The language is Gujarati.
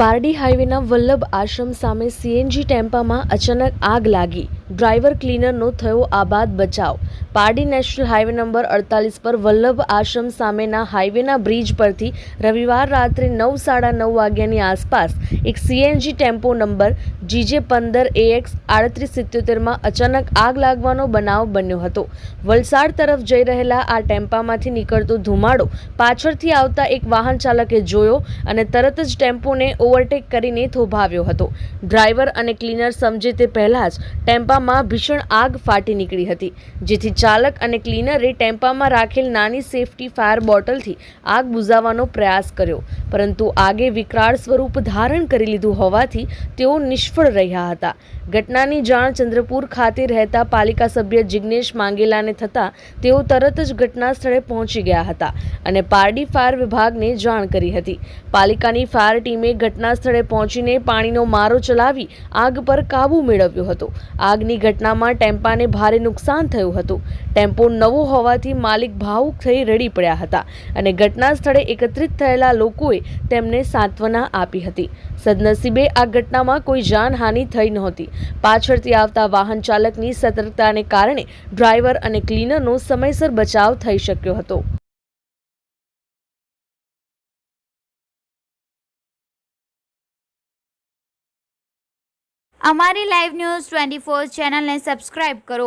પારડી હાઈવેના વલ્લભ આશ્રમ સામે સીએનજી ટેમ્પામાં અચાનક આગ લાગી. ડ્રાઈવર ક્લીનરનો થયો આબાદ બચાવ. પારડી નેશનલ હાઈવે નંબર અડતાલીસ પર વલ્લભ આશ્રમ સામેના હાઈવેના બ્રિજ પરથી રવિવાર રાત્રે નવ સાડા નવ વાગ્યાની આસપાસ એક સીએનજી ટેમ્પો નંબર જીજે પંદર એએક્સ આડત્રીસ સિત્યોતેરમાં અચાનક આગ લાગવાનો બનાવ બન્યો હતો. વલસાડ તરફ જઈ રહેલા આ ટેમ્પામાંથી નીકળતો ધુમાડો પાછળથી આવતા એક વાહન ચાલકે જોયો અને તરત જ ટેમ્પોને ઓવરટેક કરીને થોભાવ્યો હતો. ડ્રાઈવર અને ક્લીનર સમજે તે પહેલાં જ ટેમ્પામાં ભીષણ આગ ફાટી નીકળી હતી, જેથી ચાલક અને ક્લીનરે ટેમ્પામાં રાખેલ નાની સેફટી ફાયર બોટલથી આગ બુઝાવવાનો પ્રયાસ કર્યો. પરંતુ આગે વિકરાળ સ્વરૂપ ધારણ કરી લીધું હોવાથી તેઓ નિષ્ફળ રહ્યા હતા. ઘટનાની જાણ ચંદ્રપુર ખાતે રહેતા પાલિકા સભ્ય જિગ્નેશ માંગેલાને થતાં તેઓ તરત જ ઘટના સ્થળે પહોંચી ગયા હતા અને પારડી ફાયર વિભાગને જાણ કરી હતી. પાલિકાની ફાયર ટીમે ઘટના સ્થળે પહોંચીને પાણીનો મારો ચલાવી આગ પર કાબૂ મેળવ્યો હતો. આગની ઘટનામાં ટેમ્પાને ભારે નુકસાન થયું હતું. ટેમ્પો નવો હોવાથી માલિક ભાવુક થઈ રડી પડ્યા હતા અને ઘટના સ્થળે એકત્રિત થયેલા લોકોએ તેમને સાંત્વના આપી હતી. સદનસીબે આ ઘટનામાં કોઈ જાનહાનિ થઈ નહોતી. પાછળથી આવતા વાહન ચાલકની સતર્કતાને કારણે ડ્રાઈવર અને ક્લીનરનો સમયસર બચાવ થઈ શક્યો હતો. અમારી લાઈવ ન્યૂઝ ટ્વેન્ટી ફોર ચેનલને સબસ્ક્રાઇબ કરો.